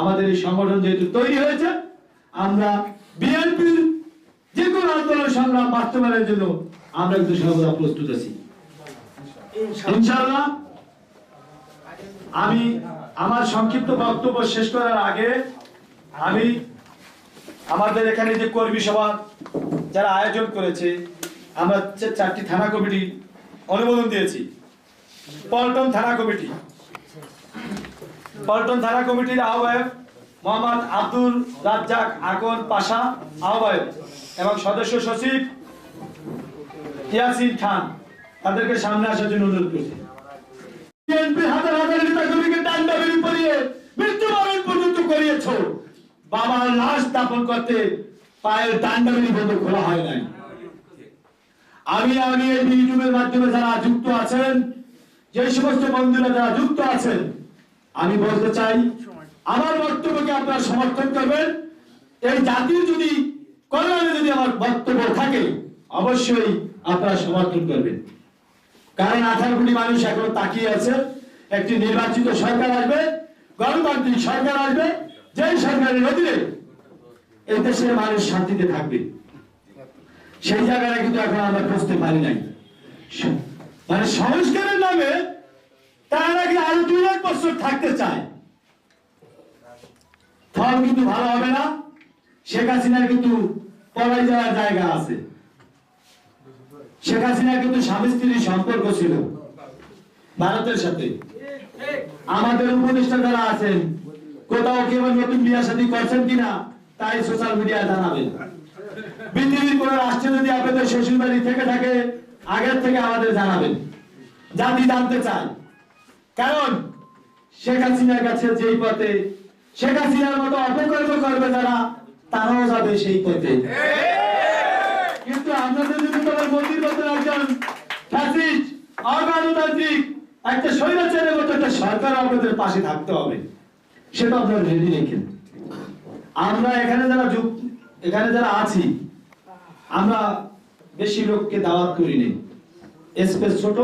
আমাদের এই সংগঠন যেহেতু তৈরি হয়েছে, আমরা বিএনপির যে কোনো আন্দোলন সংগ্রাম বাস্তবায়নের জন্য আমরা কিন্তু সর্বদা প্রস্তুত আছি। আমি আমার সংক্ষিপ্ত বক্তব্য শেষ করার আগে আমি আমাদের এখানে যে কর্মী সভা যারা আয়োজন করেছে, আমরা চারটি থানা কমিটি অনুমোদন দিয়েছি। পল্টন থানা কমিটি। পল্টন থানা কমিটির আহ্বায়ক মোহাম্মদ আব্দুল রাজ্জাক আকন পাশা আহ্বায়ক এবং সদস্য সচিব ইয়াসিন খান। তাদেরকে সামনে আসার জন্য অনুরোধ করছি। বিএনপি হাজার হাজার পরিয়ে মৃত্যুবরণ পর্যন্ত করিয়েছ। বাবার লাশ দাপন করতে পায়ের ডান্ডাবেরি বন্ধ খোলা হয় নাই। আমি আমি এই ইউটিউবের মাধ্যমে যারা যুক্ত আছেন, যে সমস্ত বন্ধুরা যারা যুক্ত আছেন আমি বলতে চাই, আমার বক্তব্যকে আপনারা সমর্থন করবেন। এই জাতির যদি কল্যাণে যদি আমার বক্তব্য থাকে, অবশ্যই আপনারা সমর্থন করবেন। কারণ আঠারো কোটি মানুষ এখনও তাকিয়ে আছে, একটি নির্বাচিত সরকার আসবে, গণতান্ত্রিক সরকার আসবে, যেই সরকারের অধীনে এই দেশের মানুষ শান্তিতে থাকবে। সেই জায়গাটা কিন্তু এখন আমরা বুঝতে পারি নাই। মানে সংস্কারের নামে তারা নাকি আরও দুই লাখ বছর থাকতে চায়। ফল কিন্তু ভালো হবে না। শেখ হাসিনার কিন্তু পলাই যাওয়ার জায়গা আছে। শেখ হাসিনার কিন্তু স্বামী স্ত্রীর সম্পর্ক ছিল। ভারতের সাথে। আমাদের উপদেষ্টা যারা আছেন, কোথাও কেউ নতুন বিয়া শাদী করছেন কিনা, তাই সোশ্যাল মিডিয়ায় জানাবেন। পৃথিবীর কোন রাষ্ট্রে যদি আপনাদের শ্বশুর বাড়ি থেকে থাকে, আগের থেকে আমাদের জানাবেন। জাতি জানতে চায়। কারণ শেখ হাসিনার কাছে যেই পথে শেখ হাসিনার মতো অপকর্ম করবে যারা, তারাও যাবে সেই পথে। কিন্তু আপনাদের যদি তোমার মতো একজন অগণতান্ত্রিক, একটা স্বৈরাচারের মতো একটা সরকার আপনাদের পাশে থাকতে হবে, সেটা আপনারা রেডি রেখেন আমরা এখানে যারা এখানে যারা আছি, আমরা বেশি লোককে দাওয়াত করি নি। স্পেস ছোট।